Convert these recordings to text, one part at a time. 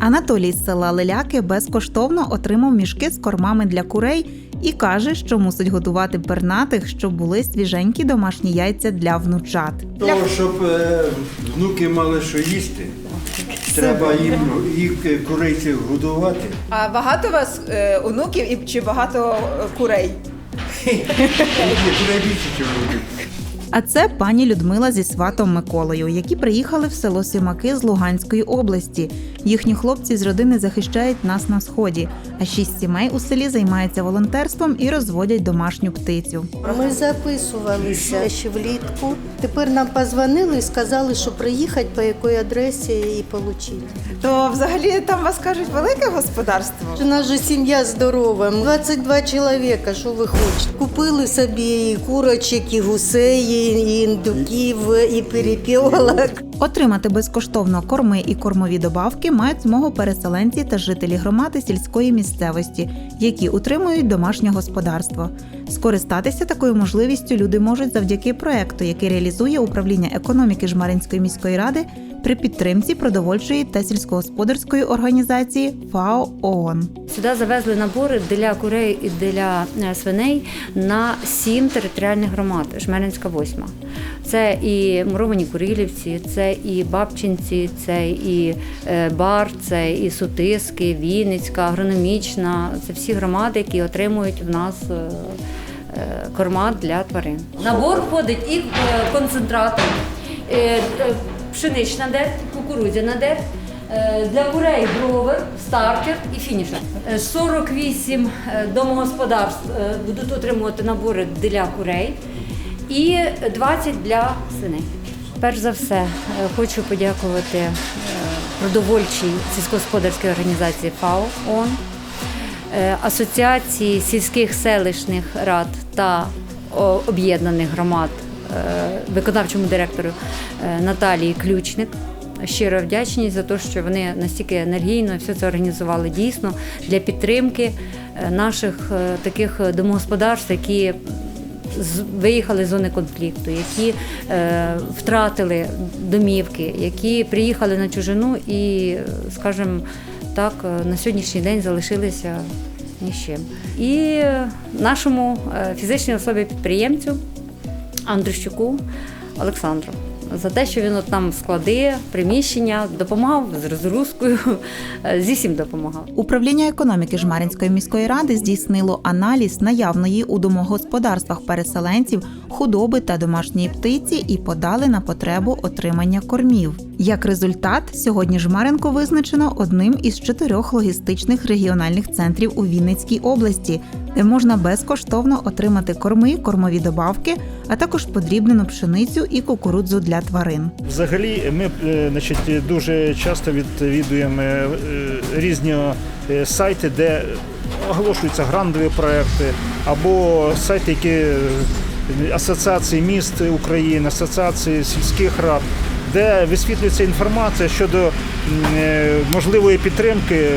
Анатолій з села Леляки безкоштовно отримав мішки з кормами для курей і каже, що мусить готувати пернатих, щоб були свіженькі домашні яйця для внучат. Того, щоб е, внуки мали що їсти, треба їм їх е, курей годувати. А багато у вас е, онуків і чи багато е, курей? Ні, курей більше, ніж внуків. А це пані Людмила зі сватом Миколою, які приїхали в село Сімаки з Луганської області. Їхні хлопці з родини захищають нас на сході. А шість сімей у селі займаються волонтерством і розводять домашню птицю. Ми записувалися ще влітку. Тепер нам позвонили і сказали, що приїхати по якій адресі і отримати. То взагалі там вас кажуть велике господарство. У нас же сім'я здорова, 22 чоловіка, що ви хочете. Купили собі і курочок, і гусей, і індуків, і перепілок. Отримати безкоштовно корми і кормові добавки мають змогу переселенці та жителі громади сільської місцевості, які утримують домашнє господарство. Скористатися такою можливістю люди можуть завдяки проекту, який реалізує управління економіки Жмаринської міської ради при підтримці продовольчої та сільськогосподарської організації ФАО ООН. Сюди завезли набори для курей і для е, свиней на сім територіальних громад. Жмеринська восьма. Це і Муровані Курилівці, це і Бабчинці, це і е, Бар, це і Сутиски, Вінницька, Агрономічна. Це всі громади, які отримують в нас. е, Корма для тварин. Набор входить і концентратор, е, е, пшенична дерть, кукурудзяна дерть, Е, Для курей бровер, стартер і фінішер. Е, 48 е, домогосподарств е, будуть отримувати набори для курей і 20 для свиней. Перш за все, хочу подякувати продовольчій сільськогосподарській організації ФАО ООН, Асоціації сільських селищних рад та об'єднаних громад виконавчому директору е, Наталії Ключник. Щиро вдячні за те, що вони настільки енергійно все це організували дійсно для підтримки е, наших е, таких домогосподарств, які виїхали з зони конфлікту, які е, втратили домівки, які приїхали на чужину і, е, скажімо так, е, на сьогоднішній день залишилися ні з чим. І е, нашому е, фізичній особі підприємцю Андрущуку Олександру. За те, що він от нам склади, приміщення, допомагав з розгрузкою, зі всім допомагав. Управління економіки Жмаринської міської ради здійснило аналіз наявної у домогосподарствах переселенців худоби та домашньої птиці і подали на потребу отримання кормів. Як результат, сьогодні Жмаринко визначено одним із чотирьох логістичних регіональних центрів у Вінницькій області, де можна безкоштовно отримати корми, кормові добавки, а також подрібнену пшеницю і кукурудзу для тварин. Взагалі, ми е, значить, дуже часто відвідуємо е, різні е, сайти, де оголошуються грантові проекти, або сайти, які Асоціації міст України, Асоціації сільських рад, де висвітлюється інформація щодо можливої підтримки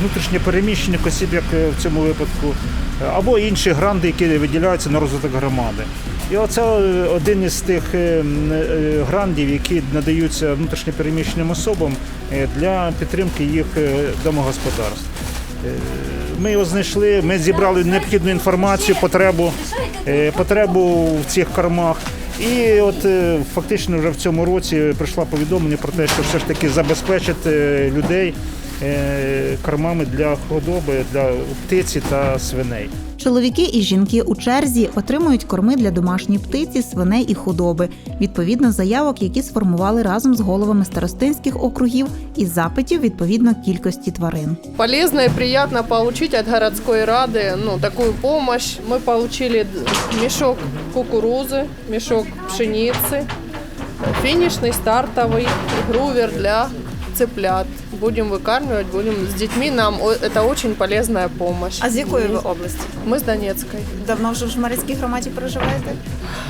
внутрішньопереміщених осіб, як в цьому випадку, або інші гранти, які виділяються на розвиток громади. І оце е, один із тих е, е, грантів, які надаються внутрішньопереміщеним особам для підтримки їх домогосподарств. Ми його знайшли, ми зібрали необхідну інформацію, потребу, потребу в цих кормах. І от фактично вже в цьому році прийшло повідомлення про те, що все ж таки забезпечити людей кормами для худоби, для птиці та свиней. Чоловіки і жінки у черзі отримують корми для домашньої птиці, свиней і худоби, відповідно заявок, які сформували разом з головами старостинських округів і запитів відповідно кількості тварин. Полезно и приятно получить от городской рады ну, такую помощь. Мы получили мешок кукурузы, мешок пшеницы, финишный, стартовый, грувер для цыплят. Будем выкармливать, будем с детьми. Нам о- это очень полезная помощь. А з якої ви області? Мы с Донецкой. Давно вже в Жмаринській громаді проживаєте?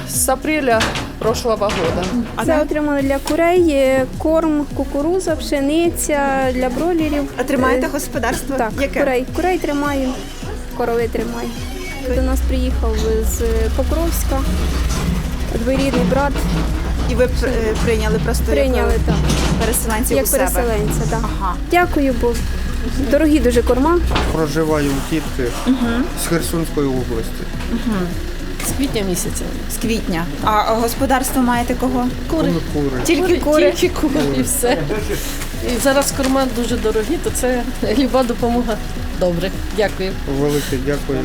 С апреля прошлого года. А Це де? отримали для курей е, корм, кукуруза, пшениця для бройлерів. А тримаєте Е, господарство? Так, Яке? курей. Курей тримаю, корови тримаю. До нас приїхав з Покровська, двоюрідний брат. І ви пр- е, прийняли просто Прийняли як, так, переселенців як у себе. переселенця. Так. Ага. Дякую, бо дорогі дуже корма. Проживаю у тітки з Херсонської області. З квітня місяця. З квітня. А господарство маєте кого? Кури. Кури. Тільки кури. Тільки кури і все. І зараз корма дуже дорогі, то це люба допомога. Добре, дякую. Велике дякую.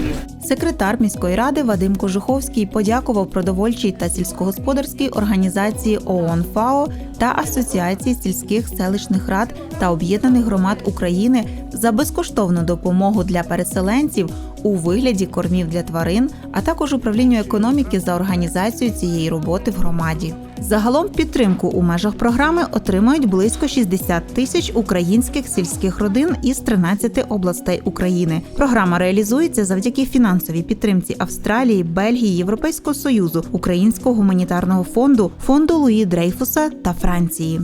Секретар міської ради Вадим Кожуховський подякував продовольчій та сільськогосподарській організації ООН ФАО та Асоціації сільських селищних рад та об'єднаних громад України за безкоштовну допомогу для переселенців у вигляді кормів для тварин, а також управлінню економіки за організацію цієї роботи в громаді. Загалом підтримку у межах програми отримають близько 60 тисяч українських сільських родин із 13 областей України. Програма реалізується завдяки фінансовій підтримці Австралії, Бельгії, Європейського союзу, Українського гуманітарного фонду, фонду Луї Дрейфуса та Франції.